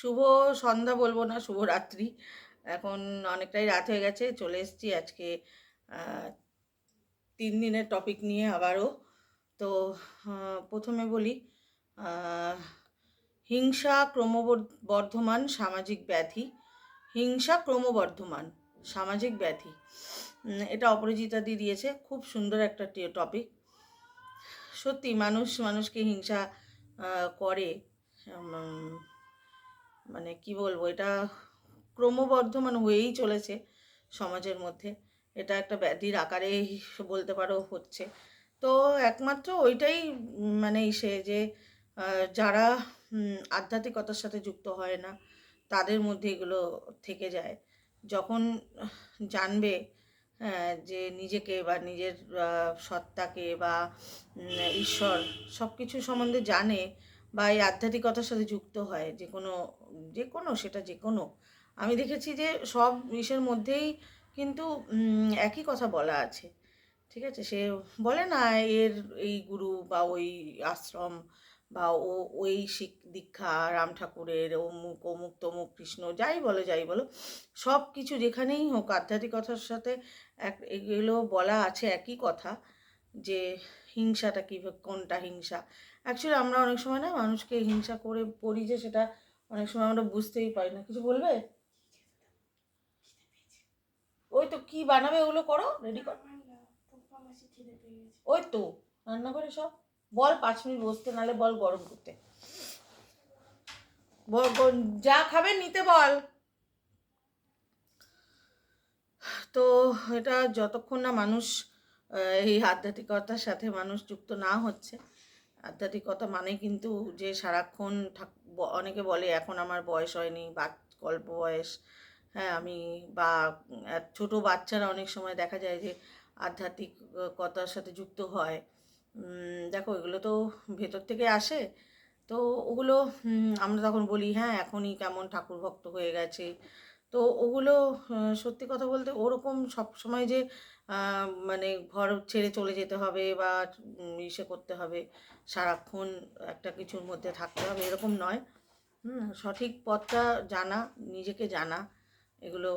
শুভ সন্ধ্যা বলব না, শুভ রাত্রি। এখন অনেকটাই রাত হয়ে গেছে, চলে এসেছি আজকে তিন দিনের টপিক নিয়ে আবারও। তো প্রথমে বলি হিংসা ক্রমবর্ধমান সামাজিক ব্যাধি। হিংসা ক্রমবর্ধমান সামাজিক ব্যাধি। এটা অপরাজিতা দি দিয়েছে, খুব সুন্দর একটা টপিক সত্যি মানুষ, মানুষকে হিংসা করে। মানে কি বলব, এটা ক্রমবর্ধমান হয়েই চলেছে সমাজের মধ্যে। এটা একটা ব্যাধির আকারে বলতে পারো হচ্ছে। তো একমাত্র ওইটাই মানে সে যে যারা আধ্যাত্মিকতার সাথে যুক্ত হয় না, তাদের মধ্যে এগুলো থেকে যায়। যখন জানবে যে নিজেকে বা নিজের সত্তাকে বা ঈশ্বর সব কিছু সম্বন্ধে জানে বা এই আধ্যাত্মিকতার সাথে যুক্ত হয়, যে কোনো যে কোনো, সেটা যে কোনো। আমি দেখেছি যে সব ইসের মধ্যেই কিন্তু একই কথা বলা আছে। ঠিক আছে? সে বলে না, এর এই গুরু বা ওই আশ্রম বা ও, ওই শিক দীক্ষা, রাম ঠাকুরের, অমুক অমুক, তমুক, কৃষ্ণ, যাই বলো যাই বলো, সব কিছু যেখানেই হোক আধ্যাত্মিকতার সাথে এক, এগুলো বলা আছে একই কথা যে হিংসাটা কী কোনটা হিংসা? অ্যাকচুয়ালি আমরা অনেক সময় না মানুষকে হিংসা করে পড়ি যে সেটা অনেক সময় আমরা বুঝতেই পারি না। কিছু বলবে? ওই তো কি বানাবে ওগুলো করো? রেডি করো। ওই তো রান্না করে সব। বল পাঁচ মিনিট বসতে, নালে বল গরম করতে। যা খাবে নিতে বল। তো এটা যতক্ষণ না মানুষ এই আধ্যাত্মিকতার সাথে মানুষ যুক্ত না হচ্ছে। আধ্যাত্মিকতা মানে কিন্তু যে সারাক্ষণ অনেকে বলে, এখন আমার বয়স হয়নি, বা অল্প বয়স। হ্যাঁ আমি, বা ছোট বাচ্চারা অনেক সময় দেখা যায় যে আধ্যাত্মিকতার সাথে যুক্ত হয়। দেখো, এগুলো তো ভেতর থেকে আসে। তো ওগুলো আমরা তখন বলি হ্যাঁ এখনই কেমন ঠাকুর ভক্ত হয়ে গেছে। তো ওগুলো সত্যি কথা বলতে ওরকম সব সময় যে মানে ঘর ছেড়ে চলে যেতে হবে বা ইসে করতে হবে। সারাক্ষণ একটা কিছুর মধ্যে থাকতে হবে, এরকম নয়। সঠিক পথটা জানা, নিজেকে জানা, এগুলো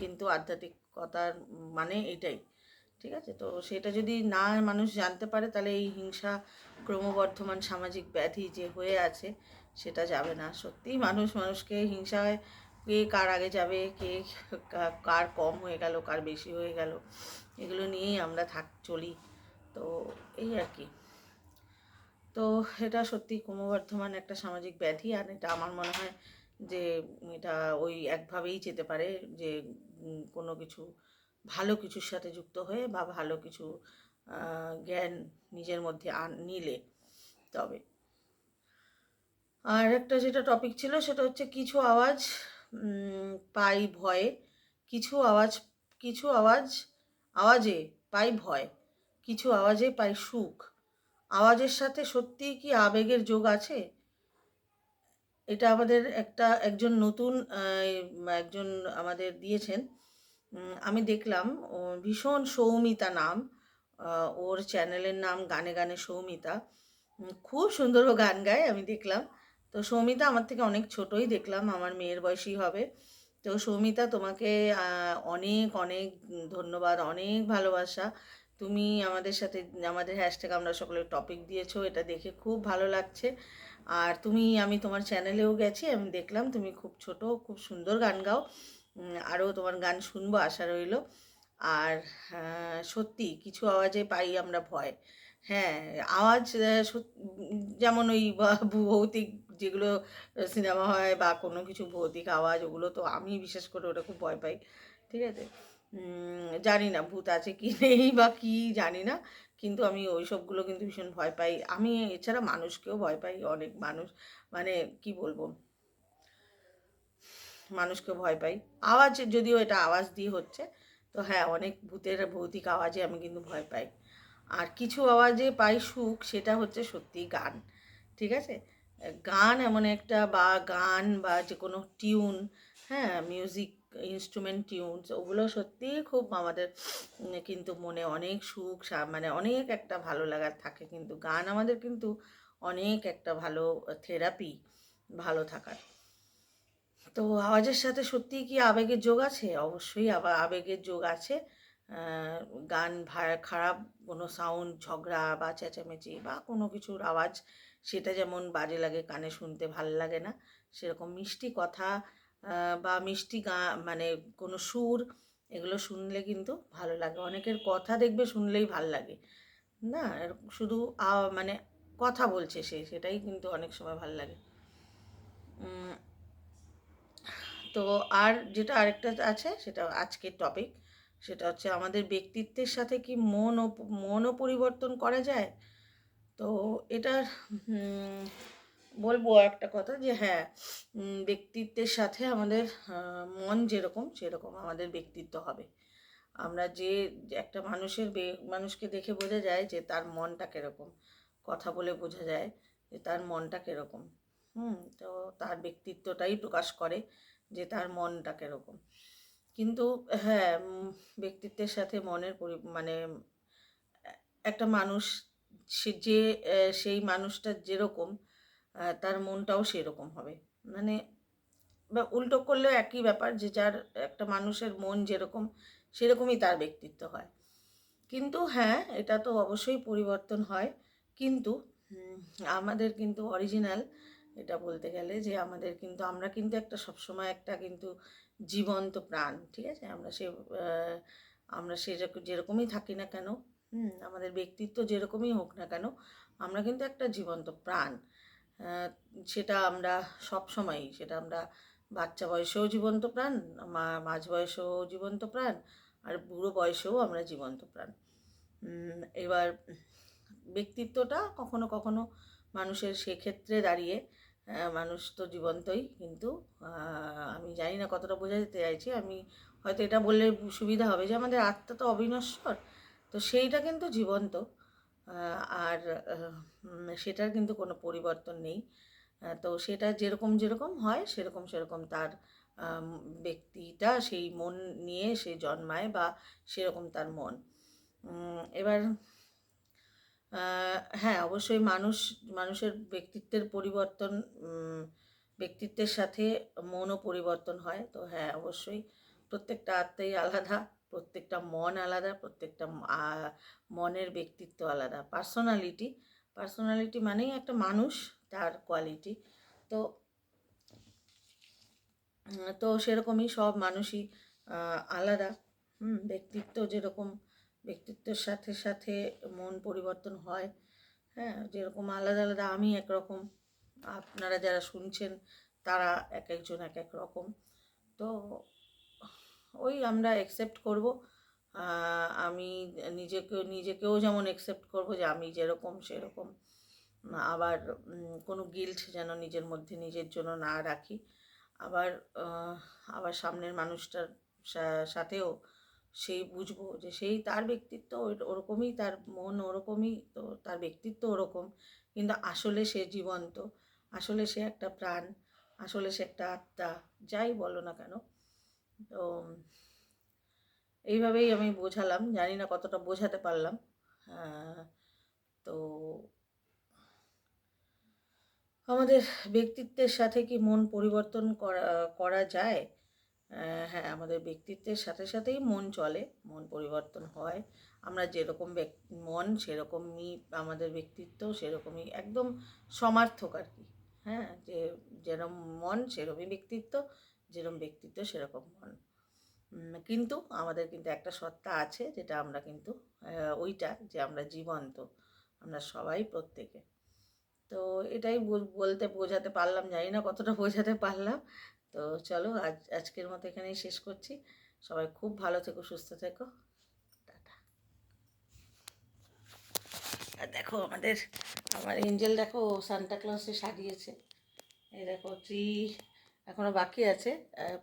কিন্তু আধ্যাত্মিকতার মানে এটাই। ঠিক আছে? তো সেটা যদি না মানুষ জানতে পারে, তাহলে এই হিংসা, ক্রমবর্ধমান সামাজিক ব্যাধি যে হয়ে আছে, সেটা যাবে না। সত্যিই মানুষ মানুষকে হিংসায় কে কার আগে যাবে, কে কার কম হয়ে গেল, কার বেশি হয়ে গেল, এগুলো নিয়েই আমরা থাক, চলি। তো এই আর কি। তো এটা সত্যি ক্রমবর্ধমান একটা সামাজিক ব্যাধি, আর এটা আমার মনে হয় যে এটা ওই একভাবেই যেতে পারে যে কোনো কিছু ভালো কিছুর সাথে যুক্ত হয়ে বা ভালো কিছু জ্ঞান নিজের মধ্যে আন, নিলে তবে। আর একটা যেটা টপিক ছিল সেটা হচ্ছে কিছু আওয়াজ পাই ভয়ে। কিছু আওয়াজ কিছু আওয়াজ, আওয়াজে পাই ভয়, কিছু আওয়াজে পাই সুখ। আওয়াজের সাথে সত্যিই কি আবেগের যোগ আছে? এটা আমাদের একটা, একজন নতুন একজন আমাদের দিয়েছেন। আমি দেখলাম ভীষণ সৌমিতা নাম ওর চ্যানেলের নাম গানে গানে সৌমিতা। খুব সুন্দর গান গায়, আমি দেখলাম। তো সৌমিতা আমার থেকে অনেক ছোটই দেখলাম আমার মেয়ের বয়সী হবে। তো সৌমিতা তোমাকে অনেক অনেক ধন্যবাদ অনেক ভালোবাসা। তুমি আমাদের সাথে আমাদের হ্যাশট্যাগ আমরা সকলে টপিক দিয়েছ এটা দেখে খুব ভালো লাগছে। আর তুমি আমি তোমার চ্যানেলেও গেছি আমি দেখলাম তুমি খুব ছোট খুব সুন্দর গান গাও। আরও তোমার গান শুনব আশা রইল। আর আহ, সত্যি কিছু আওয়াজে পাই আমরা ভয়। হ্যাঁ আওয়াজ যেমন ওই ভৌতিক যেগুলো সিনেমা হয় বা কোনো কিছু ভৌতিক আওয়াজ, ওগুলো তো আমি বিশেষ করে ওটা খুব ভয় পাই, ঠিক আছে? জানি না ভূত আছে কি নেই বা কি জানি না, কিন্তু আমি ওই সবগুলো কিন্তু ভীষণ ভয় পাই। আমি এছাড়া মানুষকেও ভয় পাই, অনেক মানুষ মানে কি বলব? মানুষকে ভয় পাই। আওয়াজ, যদিও এটা আওয়াজ দিয়ে হচ্ছে, তো হ্যাঁ অনেক ভূতের ভৌতিক আওয়াজে আমি কিন্তু ভয় পাই। আর কিছু আওয়াজে পাই সুখ, সেটা হচ্ছে সত্যি গান, ঠিক আছে? গান এমন একটা বা গান বা যে কোনো টিউন হ্যাঁ মিউজিক ইনস্ট্রুমেন্ট টিউনস ওগুলো সত্যিই খুব আমাদের কিন্তু মনে অনেক সুখ মানে অনেক একটা ভালো লাগার থাকে কিন্তু গান আমাদের কিন্তু অনেক একটা ভালো থেরাপি ভালো থাকার। তো আওয়াজের সাথে সত্যিই কি আবেগের যোগ আছে? অবশ্যই আবার আবেগের যোগ আছে। গান খারাপ কোনো সাউন্ড ঝগড়া বা চেঁচামেচি বা কোনো কিছুর আওয়াজ সেটা যেমন বাজে লাগে, কানে শুনতে ভালো লাগে না, সেরকম মিষ্টি কথা বা মিষ্টি গা মানে কোনো সুর, এগুলো শুনলে কিন্তু ভালো লাগে। অনেকের কথা দেখবে শুনলেই ভালো লাগে। না? শুধু মানে কথা বলছে সে, সেটাই কিন্তু অনেক সময় ভালো লাগে। তো আর যেটা আরেকটা আছে, সেটা আজকের টপিক সেটা হচ্ছে আমাদের ব্যক্তিত্বের সাথে কি মন ও মনও পরিবর্তন করা যায়? তো এটার বলব একটা কথা যে হ্যাঁ ব্যক্তিত্বের সাথে আমাদের মন যেরকম সেরকম আমাদের ব্যক্তিত্ব হবে। আমরা যে একটা মানুষের মানুষকে দেখে বোঝা যায় যে তার মনটা কীরকম, কথা বলে বোঝা যায় যে তার মনটা কীরকম, হুম, তো তার ব্যক্তিত্বটাই প্রকাশ করে যে তার মনটা কীরকম। কিন্তু হ্যাঁ ব্যক্তিত্বের সাথে মনের মানে একটা মানুষ সে যে সেই মানুষটা যেরকম তার মনটাও সেরকম হবে। মানে বা উল্টো করলেও একই ব্যাপার যে, যার একটা মানুষের মন যেরকম, সেরকমই তার ব্যক্তিত্ব হয়। কিন্তু হ্যাঁ এটা তো অবশ্যই পরিবর্তন হয়। কিন্তু আমাদের কিন্তু অরিজিনাল এটা বলতে গেলে যে, আমাদের কিন্তু, আমরা কিন্তু একটা সবসময় একটা কিন্তু জীবন্ত প্রাণ, ঠিক আছে? আমরা সে আমরা সে যেরকমই থাকি না কেন হুম, আমাদের ব্যক্তিত্ব যেরকমই হোক না কেন, আমরা কিন্তু একটা জীবন্ত প্রাণ। সেটা আমরা সব সময়ই, সেটা আমরা বাচ্চা বয়সেও জীবন্ত প্রাণ, মা- মাঝ বয়সেও জীবন্ত প্রাণ, আর বুড়ো বয়সেও আমরা জীবন্ত প্রাণ। এবার ব্যক্তিত্বটা কখনো কখনো মানুষের সেক্ষেত্রে দাঁড়িয়ে মানুষ তো জীবন্তই, কিন্তু আমি জানি না কতটা বোঝা যেতে চাইছি। আমি হয়তো এটা বললে সুবিধা হবে যে আমাদের আত্মা তো অবিনশ্বর। তো সেইটা কিন্তু জীবন্ত। আর সেটার কিন্তু কোনো পরিবর্তন নেই। তো সেটা যেরকম যেরকম হয়, সেরকম সেরকম তার ব্যক্তিটা সেই মন নিয়ে সে জন্মায় বা সেরকম তার মন। এবার হ্যাঁ অবশ্যই মানুষ, মানুষের ব্যক্তিত্বের পরিবর্তন ব্যক্তিত্বের সাথে মনও পরিবর্তন হয়। তো হ্যাঁ অবশ্যই প্রত্যেকটা আত্মাই আলাদা। প্রত্যেকটা মন আলাদা, প্রত্যেকটা মনের ব্যক্তিত্ব আলাদা। পার্সোনালিটি পার্সোনালিটি মানেই একটা মানুষ, তার কোয়ালিটি। তো তো সেরকমই সব মানুষই আলাদা। হুম, ব্যক্তিত্ব যেরকম, ব্যক্তিত্বের সাথে সাথে মন পরিবর্তন হয়। হ্যাঁ যেরকম আলাদা আলাদা আমি একরকম। আপনারা যারা শুনছেন, তারা এক একজন এক এক রকম। তো ওই আমরা অ্যাকসেপ্ট করব। আমি নিজেকে, নিজেকেও যেমন অ্যাকসেপ্ট করব যে আমি যেরকম সেরকম। আবার কোনো গিল্ট যেন নিজের মধ্যে নিজের জন্য না রাখি। আবার আবার সামনের মানুষটার সাথেও সেই বুঝব যে সেই তার ব্যক্তিত্ব ওরকমই তার মন ওরকমই, তো তার ব্যক্তিত্ব ওরকম। কিন্তু আসলে সে জীবন্ত, আসলে সে একটা প্রাণ, আসলে সে একটা আত্মা, যাই বলো না কেন। তো এইভাবেই আমি বোঝালাম, জানি না কতটা বোঝাতে পারলাম। তো আমাদের ব্যক্তিত্বের সাথে কি মন পরিবর্তন করা করা যায়? হ্যাঁ আমাদের ব্যক্তিত্বের সাথে সাথেই মন চলে, মন পরিবর্তন হয়। আমরা যেরকম মন সেরকমই আমাদের ব্যক্তিত্ব, সেরকমই একদম সমার্থক আর কি। হ্যাঁ যে যেরকম মন সেরকমই ব্যক্তিত্ব যেরকম ব্যক্তিত্ব সেরকম উম, কিন্তু আমাদের কিন্তু একটা সত্তা আছে যেটা আমরা কিন্তু ওইটা যে আমরা জীবন্ত আমরা সবাই প্রত্যেকে। তো এটাই বল- বলতে বোঝাতে পারলাম জানি না কতটা বোঝাতে পারলাম। তো চলো আজ আজকের মতো এখানেই শেষ করছি। সবাই খুব ভালো থেকো সুস্থ থেকো। টাটা। আর দেখো আমাদের আমার এঞ্জেল দেখো সান্টা ক্লসে সাজিয়েছে। এই দেখো ট্রি এখনও বাকি আছে।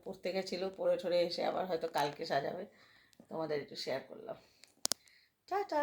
প্রত্যেকে গেছিল পরে ঠরে এসে আবার হয়তো কালকে সাজাবে। তোমাদের একটু শেয়ার করলাম। টাটা!